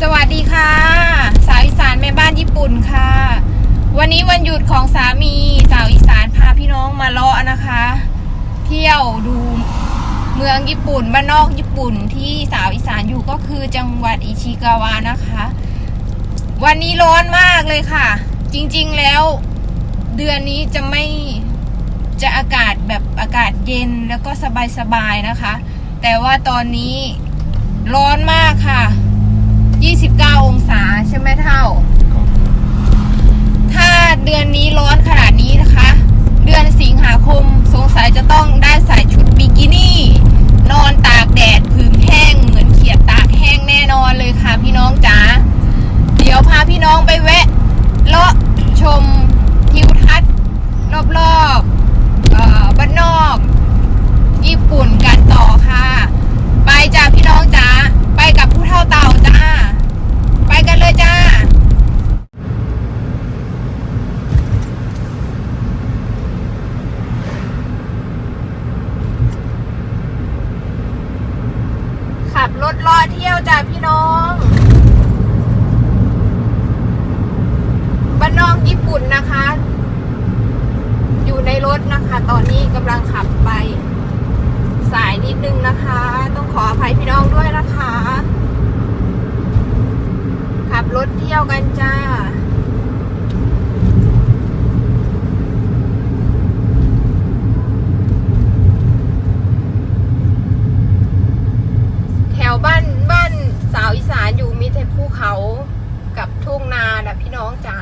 สวัสดีค่ะ สาวอีสานแม่บ้านญี่ปุ่นค่ะ วันนี้วันหยุดของสามีสาวอีสานพาพี่น้องมาเลาะนะคะ เที่ยวดูเมืองญี่ปุ่นบ้านนอกญี่ปุ่นที่สาวอีสานอยู่ก็คือจังหวัดอิชิกาวะนะคะ วันนี้ร้อนมากเลยค่ะ จริงๆแล้ว เดือนนี้จะไม่จะอากาศแบบอากาศเย็นแล้วก็สบายๆนะคะ แต่ว่าตอนนี้ร้อนมากค่ะ 29 องศาใช่ไหมเท่า ถ้าเดือนนี้ร้อนขนาดนี้นะคะ เดือนสิงหาคมสงสัยจะต้องได้ใส่ชุดบิกินี่ นอนตากแดดผึ่งแห้งเหมือนเขียดตากแห้งแน่นอนเลยค่ะพี่น้องจ๋า เดี๋ยวพาพี่น้องไปแวะเลาะชมทิวทัศน์รอบๆเอ่อบ้านนอก ญี่ปุ่นกันต่อค่ะ ไปจ้าพี่น้องจ๋า ไปกับผู้เท่าเต่าจ้า ไปกันเลยจ้า ขับ รถรอเที่ยวจ้ะพี่น้องบ้านนอกญี่ปุ่นนะคะ อยู่ในรถนะคะ ตอนนี้กำลังขับไป สายนิดนึงนะคะ ต้องขออภัยพี่น้องด้วยนะคะ ขับรถเที่ยวกันจ้า แถว บ้านบ้านสาวอีสานอยู่มีแต่ภูเขากับทุ่งนานะพี่น้องจ๋า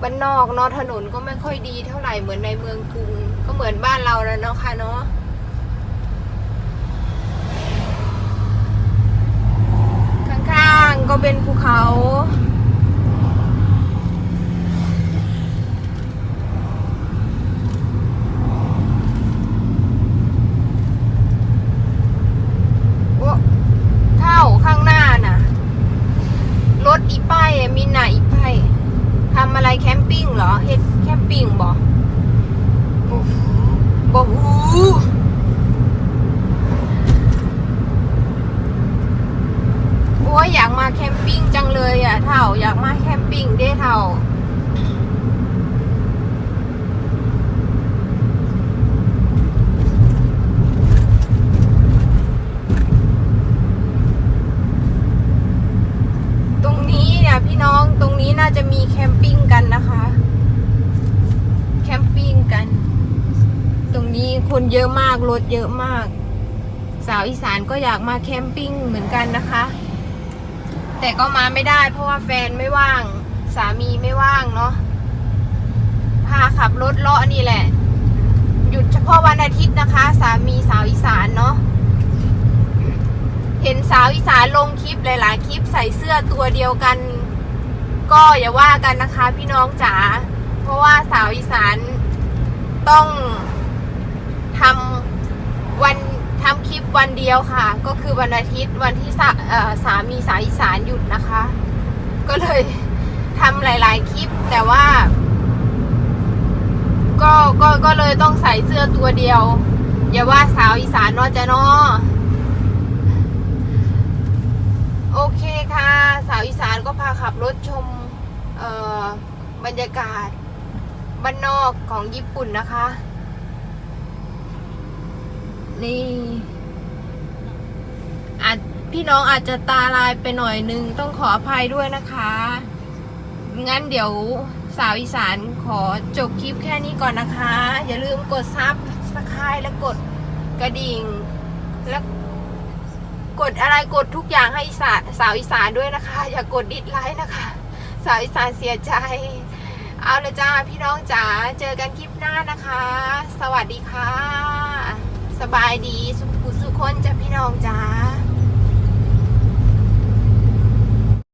บ้านนอกเนาะถนนก็ไม่ค่อยดีเท่าไหร่เหมือนในเมืองกรุงก็เหมือนบ้านเราแล้วเนาะค่ะเนาะข้างๆก็เป็นภูเขา โอ้เท่าข้างหน้าน่ะ รถอีป้ายอะมีหนาอีป้าย ทำอะไรแคมปิ้งเห รอเฮ็ดแคมปิ้งบ่บ่ฮูโอ้ยอยากมาแคมปิ้งจังเลยอะเท่า อยากมาแคมปิ้งเด้เท่าตรงนี้เนี่ยพี่น้องตรงนี้น่าจะมีแคมปิ้งกันนะคะแค มปิ้งกัน ตรงนี้คนเยอะมากรถเยอะมาก สาวอีสานก็อยากมาแคมปิ้งเหมือนกันนะคะ แต่ก็มาไม่ได้ เพราะว่าแฟนไม่ว่าง สามีไม่ว่างเนาะพาขับรถเลาะนี่แหละ หยุดเฉพาะวันอาทิตย์นะคะ สามีสาวอีสานเนาะเห็นสาวอีสานลงคลิปหลาย ๆ คลิปใส่เสื้อตัวเดียวกัน ก็อย่าว่ากันนะคะพี่น้องจ๋า เพราะว่าสาวอีสานต้องทำวันทำคลิปวันเดียวค่ะ ก็คือวันอาทิตย์วันที่สาสามีสาวอีสานหยุดนะคะ ก็เลยทำหลาย ๆ คลิปแต่ว่า ก็ก็ก็เลยต้องใส่เสื้อตัวเดียว อย่าว่าสาวอีสานนาจะนาะโอเคค่ะ สาวอีสานก็พาขับรถชมบรรยากาศ บ้านนอกของญี่ปุ่นนะคะ นี่อาจพี่น้องอาจจะตาลายไปหน่อยนึง ต้องขออภัยด้วยนะคะ งั้นเดี๋ยวสาวอีสานขอจบคลิปแค่นี้ก่อนนะคะ อย่าลืมกดซับสไครต์และกดกระดิ่ง และกดอะไรกดทุกอย่างให้สาสาวอีสานด้วยนะคะ อย่ากดดิสไลค์นะคะ สาวอีสานเสียใจ เอาละจ้าพี่น้องจ๋าเจอกันคลิปหน้านะคะ สวัสดีค่ะ สบายดีสุขสุขคนจ้ะพี่น้องจ๋า